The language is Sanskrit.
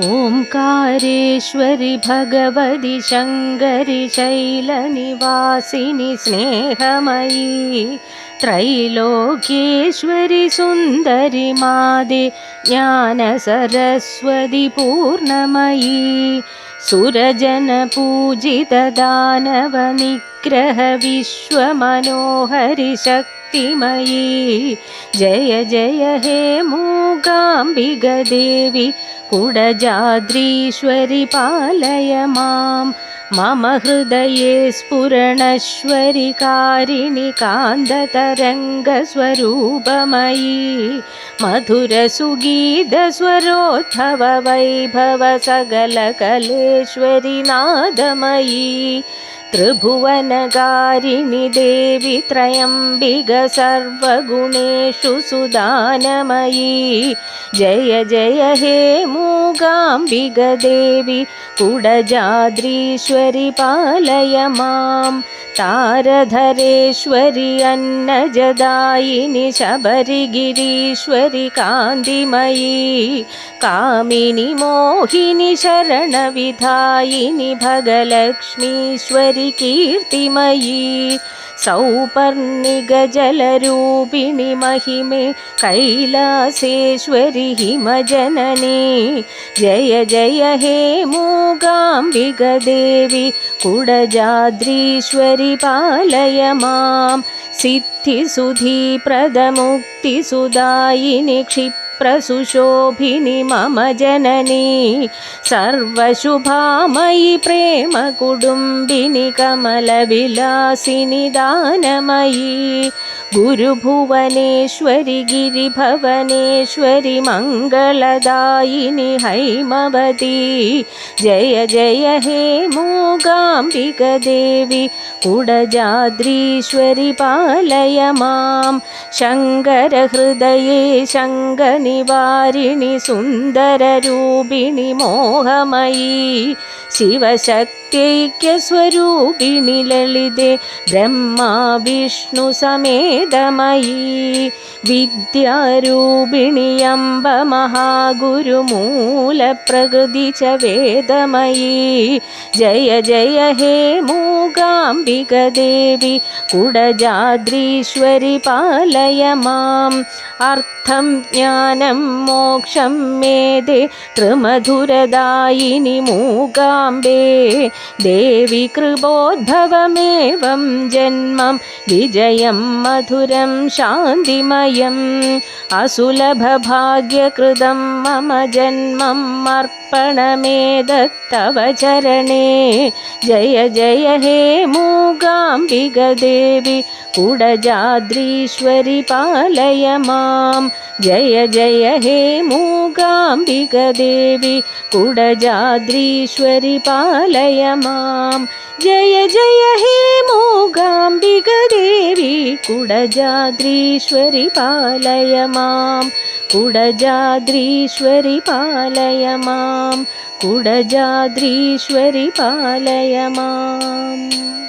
ओङ्कारेश्वरि भगवति शङ्करि शैलनिवासिनि स्नेहमयी त्रैलोक्येश्वरि सुन्दरि मादे ज्ञानसरस्वति पूर्णमयी सुरजनपूजितदानवनिग्रह विश्वमनोहरि शक्तिमयी जय जय हे मूगाम्बिगदेवि कुडजाद्रीश्वरि पालय मां। मम हृदये स्फुरणश्वरि कारिणि कान्ततरङ्गस्वरूपमयी मधुरसुगीतस्वरोद्धव वैभव सकलकलेश्वरि नादमयी त्रिभुवनकारिणि देवि त्रयम्बिग सर्वगुणेषु सुदानमयी। जय जय हे मूगाम्बिगदेवि कुडजाद्रीश्वरि पालय मां तारधरेश्वरि अन्नजदायिनि शबरिगिरीश्वरि कान्तिमयी। कामिनि मोहिनि शरणविधायिनि भगलक्ष्मीश्वरि कीर्तिमयी सौपर्णिगजलरूपिणि महिमे कैलासेश्वरि हिमजननी। जय जय हे मूगाम्बिगदेवि कुडजाद्रीश्वरि पालय मां सिद्धिसुधीप्रदमुक्तिसुदायिनि क्षिप् प्रसुशोभिनि मम जननी सर्वशुभामयि प्रेमकुटुम्बिनि कमलविलासिनि दानमयी गुरुभुवनेश्वरि गिरिभवनेश्वरि मङ्गलदायिनि हैमवती जय जय हे मूगाम्बिकदेवि कुडजाद्रीश्वरि पालय मां शङ्करहृदये शङ्गनिवारिणि सुन्दररूपिणि मोहमयी शिवशक्त्यैक्यस्वरूपिणि ललिते ब्रह्मा വേദമയീ വിദ്യാരൂപിണിയംബ മഹാഗുരുമൂലപ്രകൃതി ച വേദമയീ. ജയ ജയ ഹേ മൂകാംബിക ദേവി കുടജാദ്രീശ്വരി പാലയ മാം. അർത്ഥം ജ്ഞാനം മോക്ഷം മേദേ ത്രിമധുരദായിനി മൂകാംബേ. ദേവി കൃപോദ്ഭവമേവം ജന്മം വിജയം മധു मधुरं शान्तिमयम् असुलभभाग्यकृतं मम जन्मम् अर्पणमेदत्तव चरणे जय जय हे मूगाम्बिगदेवि कुडजाद्रीश्वरि पालय मां जय जय हे मूगाम्बिगदेवि कुडजाद्रीश्वरि पालय मां जय जय हे मूगाम्बिगदेवि कुडजाद्रीश्वरि पालय मां कुडजाद्रीश्वरि पालय मां कुडजाद्रीश्वरि पालय माम्